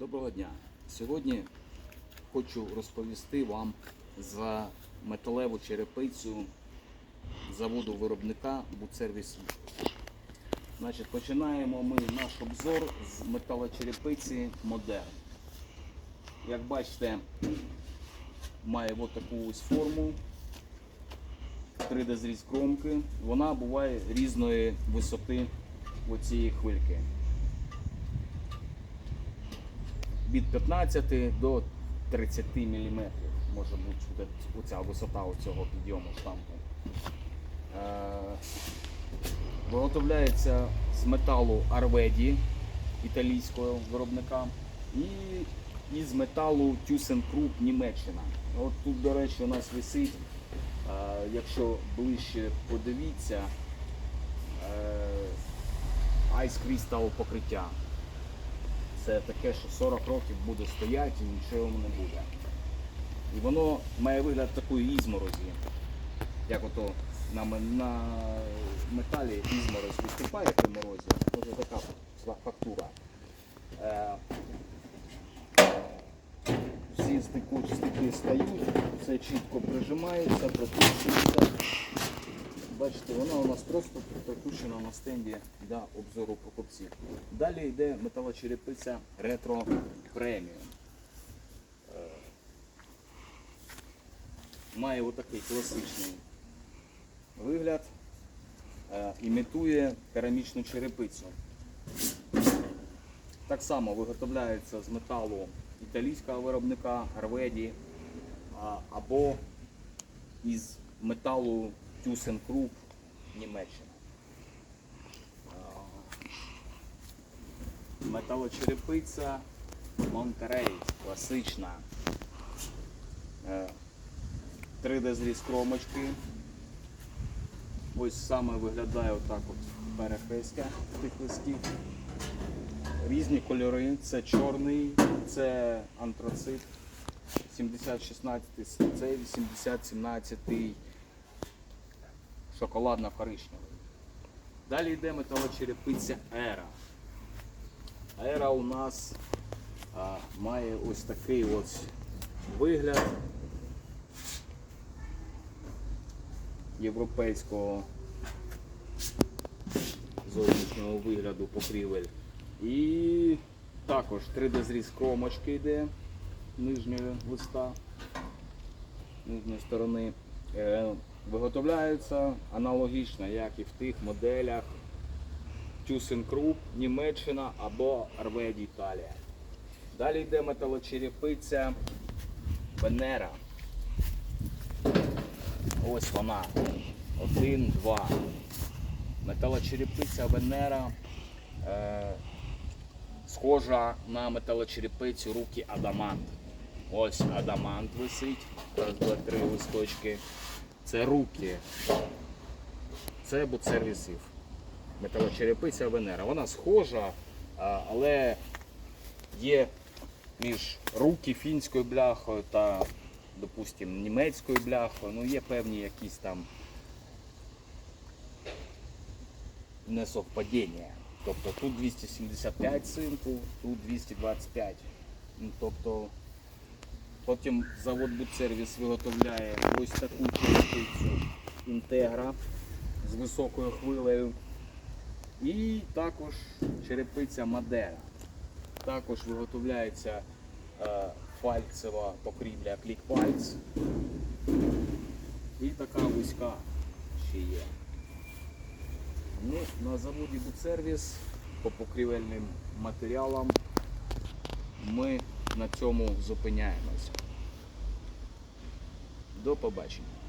Доброго дня. Сьогодні хочу розповісти вам за металеву черепицю заводу виробника Буцервіс. Значить, починаємо ми наш обзор з металочерепиці Модерн. Як бачите, має от таку ось форму. 3D зріз кромки. Вона буває різної висоти оцієї хвильки. Від 15 до 30 мм може бути оця висота цього підйому штампу. Е, Виготовляється з металу Арведі італійського виробника і із металу ThyssenKrupp Німеччина. От тут, до речі, у нас висить, е, якщо ближче подивіться, е, Ice Crystal покриття. Це таке, що 40 років буде стояти і нічого не буде. І воно має вигляд такої ізморозі. Як ото на, на металі ізморозь виступає при морозі, може така фа- фактура. Е, всі стики стають, все чітко прижимається, прокручується. Бачите, вона у нас просто прикручена на стенді для обзору покупців. Далі йде металочерепиця ретро преміум. Е, Має отакий класичний вигляд, е, імітує керамічну черепицю. Так само виготовляється з металу італійського виробника Арведі або із металу ThyssenKrupp Німеччина. Металочерепиця Монтерей, класична. Е, 3D зріз кромочки. Ось саме виглядає отак от перехрестя тих листів. Різні кольори. Це чорний, це антрацит 7016, це 8017 шоколадно-коричневий. Далі йде металочерепиця Ера. Ера у нас а, має ось такий ось вигляд європейського зовнішнього вигляду покрівель. І також 3D зріз кромочки йде нижньої листа, нижньої сторони. Виготовляється аналогічно, як і в тих моделях ThyssenKrupp Німеччина або Арведі Італія. Далі йде металочерепиця Венера. Ось вона. Один, два. Металочерепиця Венера е, схожа на металочерепицю руки Адамант. Ось Адамант висить. Раз, два, три листочки. Це руки. Це буцервісів. Металочерепиця Венера. Вона схожа, але є між руки фінською бляхою та, допустимо, німецькою бляхою. Ну, є певні якісь там несовпадіння. Тобто тут 275 цинку, тут 225. Ну, тобто Потім завод Будсервіс виготовляє ось таку черепицю інтегра з високою хвилею. І також черепиця Мадера. Також виготовляється е, фальцева покрівля клікпальц. І така вузька ще є. Ну, на заводі Будсервіс по покрівельним матеріалам ми на цьому зупиняємося. До побачення.